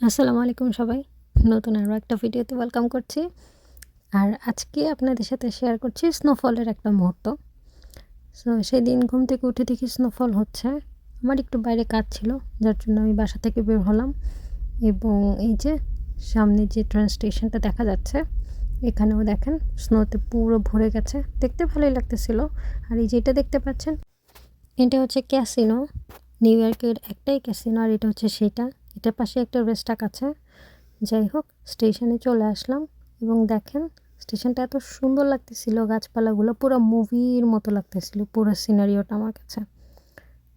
আসসালামু আলাইকুম সবাই। নতুন আরও একটা ভিডিওতে ওয়েলকাম করছি। আর আজকে আপনাদের সাথে শেয়ার করছি স্নোফলের একটা মুহূর্ত। সো সেই দিন ঘুম থেকে উঠে দেখি স্নোফল হচ্ছে। আমার একটু বাইরে কাজ ছিল, যার জন্য আমি বাসা থেকে বের হলাম। এবং এই যে সামনে যে ট্রেন স্টেশনটা দেখা যাচ্ছে, এখানেও দেখেন স্নোতে পুরো ভরে গেছে। দেখতে ভালোই লাগতেছিল। আর এই যেটা দেখতে পাচ্ছেন, এটা হচ্ছে ক্যাসিনো নিউ ইয়র্কের একটাই ক্যাসিনো আর এটা হচ্ছে সেটা। এটার পাশে একটা রেস্টাক আছে। যাই হোক স্টেশনে চলে আসলাম এবং দেখেন স্টেশনটা এত সুন্দর লাগতেছিল, গাছপালাগুলো পুরো মুভির মতো লাগতেছিল, পুরো সিনারিওটা আমার কাছে।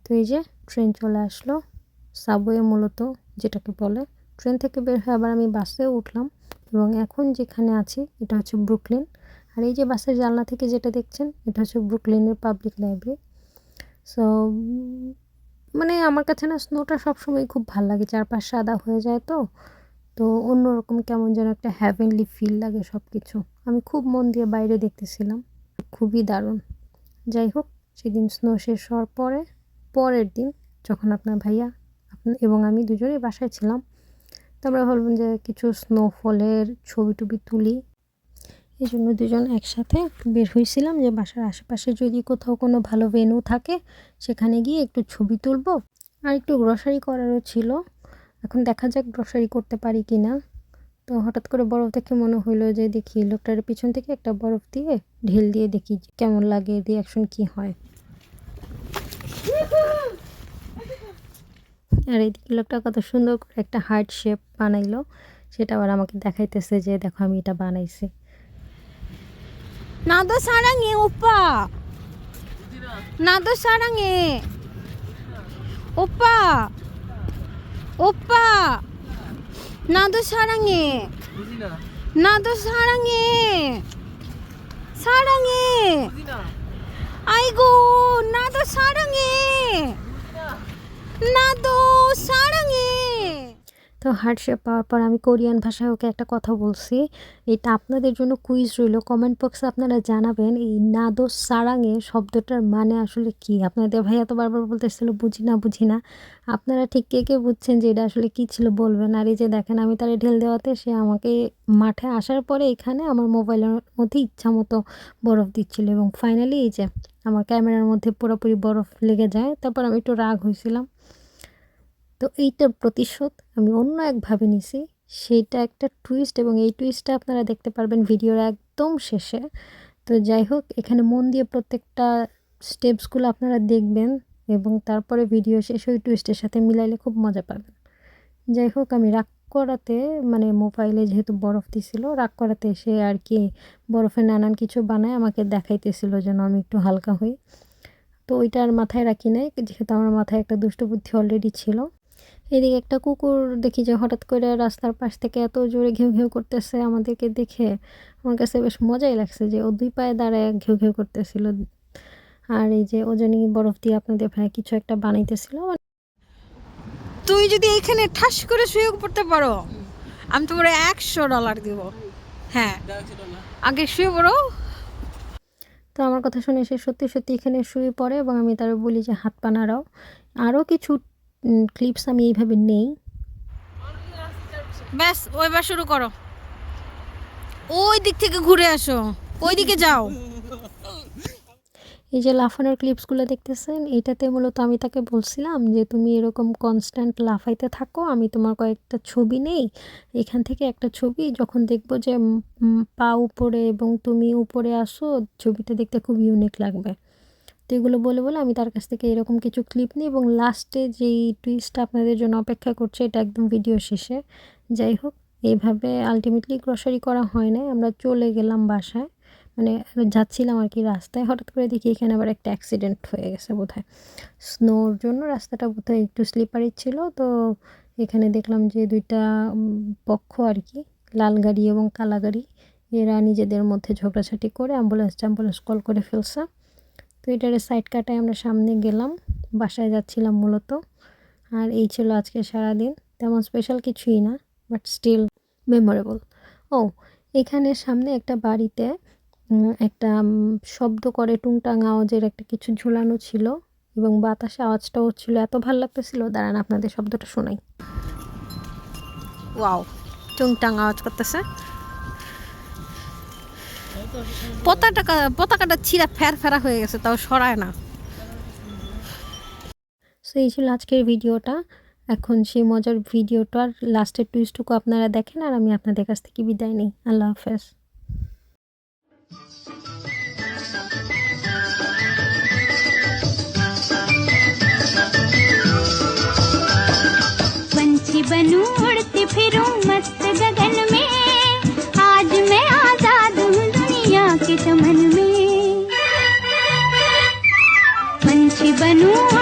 তো এই যে ট্রেন চলে আসলো সাবওয়ে মূলত, যেটাকে বলে। ট্রেন থেকে বের হয়ে আবার আমি বাসেও উঠলাম এবং এখন যেখানে আছি, এটা হচ্ছে ব্রুকলিন আর এই যে বাসের জানলা থেকে যেটা দেখছেন, এটা হচ্ছে ব্রুকলিনের পাবলিক লাইব্রেরি সো মানে আমার কাছে না স্নোটা সবসময় খুব ভালো লাগে। চারপাশ সাদা হয়ে যায় তো তো অন্যরকম কেমন যেন একটা হ্যাভেনলি ফিল লাগে সব কিছু আমি খুব মন দিয়ে বাইরে দেখতেছিলাম, খুবই দারুণ। যাই হোক, সেদিন স্নো শেষ হওয়ার পরে, পরের দিন যখন আপনার ভাইয়া এবং আমি দুজনেই বাসায় ছিলাম, তো আমরা ভাবলাম যে কিছু স্নোফলের ছবি টবি তুলি। এই জন্য দুজন একসাথে বের হয়েছিলাম যে বাসার আশেপাশে যদি কোথাও কোনো ভালো ভেনু থাকে, সেখানে গিয়ে একটু ছবি তুলবো। আর একটু গ্রসারি করারও ছিল। এখন দেখা যাক গ্রসারি করতে পারি কি না তো হঠাৎ করে বরফ দেখে মনে হইল যে দেখি লোকটার পিছন থেকে একটা বরফ দিয়ে ঢিল দিয়ে দেখি কেমন লাগে রিয়াকশন কি হয়। আর এইদিকে লোকটা কত সুন্দর করে একটা হার্ট শেপ বানাইলো। সেটা আবার আমাকে দেখাইতেছে যে দেখো আমি এটা বানাইছি। 나도 사랑해 오빠. 나도 사랑해. 오빠. 오빠. 나도 사랑해. 나도 사랑해. 사랑해. 아이고 나도 사랑해. 나도 তো হার্টশেপ পাওয়ার পর আমি কোরিয়ান ভাষায় ওকে একটা কথা বলছি। এটা আপনাদের জন্য কুইজ রইল। কমেন্ট বক্সে আপনারা জানাবেন এই নাদো সারাঙে শব্দটার মানে আসলে কি? আপনাদের ভাইয়া তো বারবার বলতেছিল, বুঝি না বুঝি না। আপনারা ঠিক কে কে বুঝছেন যে এটা আসলে কি ছিল বলবেন? আর এই যে দেখেন, আমি তারে ঢেল দেওয়াতে সে আমাকে মাঠে আসার পরে এখানে আমার মোবাইলের মধ্যে ইচ্ছা মতো বরফ দিচ্ছিল এবং ফাইনালি এই যে আমার ক্যামেরার মধ্যে পুরোপুরি বরফ লেগে যায়। তারপর আমি একটু রাগ হয়েছিলাম। তো এইটার প্রতিশোধ আমি অন্য একভাবে নিছি। সেইটা একটা টুইস্ট এবং এই টুইস্টটা আপনারা দেখতে পারবেন ভিডিওর একদম শেষে। তো যাই হোক, এখানে মন দিয়ে প্রত্যেকটা স্টেপসগুলো আপনারা দেখবেন এবং তারপরে ভিডিও শেষ ওই টুইস্টের সাথে মিলাইলে খুব মজা পাবেন। যাই হোক, আমি রাগ করাতে মানে মোবাইলে যেহেতু বরফ দিছিল, রাগ করাতে সে আর কি বরফে নানান কিছু বানায় আমাকে দেখাইতেছিল যেন আমি একটু হালকা হই। তো ওইটা আর মাথায় রাখি নাই, যেহেতু আমার মাথায় একটা দুষ্ট বুদ্ধি অলরেডি ছিল। এদিকে একটা কুকুর দেখি যে হঠাৎ করে রাস্তার পাশ থেকে এত জোরে ঘেউ ঘেউ করতেছে আমাদেরকে দেখে। আমার কাছে বেশ মজাই লাগছে যে ও দুই পায়ে দাঁড়ায় ঘেউ ঘেউ করতেছিল। আর এই যে ওজনী বরফ দিয়ে আপনাদের ভাই কিছু একটা বানাইতেছিল। তুই যদি এখানে ঠাস করে শুয়ে পড়তে পারো আমি তোমার একশো ডলার দিব। হ্যাঁ আগে শুয়ে পড়ো। তো আমার কথা শুনে সে সত্যি সত্যি এখানে শুয়ে পড়ে এবং আমি তার বলি যে হাত পা নাড়াও। আরও কিছু ক্লিপস আমি এইভাবে নেই। ব্যাস ওইবার শুরু করো। ওই দিক থেকে ঘুরে আসো ওই দিকে যাও। এই যে লাফানোর ক্লিপসগুলো দেখতেছেন এটাতে মূলত আমি তাকে বলছিলাম যে তুমি এরকম কনস্ট্যান্ট লাফাইতে থাকো আমি তোমার কয়েকটা ছবি নেই। এখান থেকে একটা ছবি যখন দেখব যে পা উপরে এবং তুমি উপরে আসো ছবিটা দেখতে খুব ইউনিক লাগবে। তো এগুলো বলে বলে আমি তার কাছ থেকে এরকম কিছু ক্লিপ নিই এবং লাস্টে যেই টুইস্টটা আপনাদের জন্য অপেক্ষা করছে এটা একদম ভিডিও শেষে। যাই হোক, এইভাবে আলটিমেটলি গ্রসারি করা হয় না আমরা চলে গেলাম বাসায়। মানে যাচ্ছিলাম আর কি রাস্তায়। হঠাৎ করে দেখি এখানে আবার একটা অ্যাক্সিডেন্ট হয়ে গেছে বোধহয়। স্নোর জন্য রাস্তাটা বোধহয় একটু স্লিপারি ছিল। তো এখানে দেখলাম যে দুইটা পক্ষ আর কি, লাল গাড়ি এবং কালা গাড়ি, এরা নিজেদের মধ্যে ঝগড়াঝাটি করে অ্যাম্বুলেন্স ট্যাম্বুলেন্স কল করে ফেলছে। তো এটারে সাইড কাটায় আমরা সামনে গেলাম, বাসায় যাচ্ছিলাম মূলত। আর এই ছিল আজকে সারাদিন, তেমন স্পেশাল কিছুই না বাট স্টিল মেমোরেবল ও, এখানে সামনে একটা বাড়িতে একটা শব্দ করে টুংটাং আওয়াজের একটা কিছু ঝুলানো ছিল এবং বাতাসে আওয়াজটা হচ্ছিল এত ভালো লাগতেছিল। দাঁড়ান, আপনাদের শব্দটা শোনাই। ওয়াও টুংটাং আওয়াজ করতেছে। পতাকাটা পতাকাটা ছিঁড়া ফের ফেরা হয়ে গেছে, তাও সরায় না। সো এই ছিল আজকের ভিডিওটা। এখন সেই মজার ভিডিওটার লাস্টের টুইস্টটুকু আপনারা দেখেন, আর আমি আপনাদের কাছ থেকে বিদায় নিই। আল্লাহ হাফেজ। के चमन में। पंछी बनूं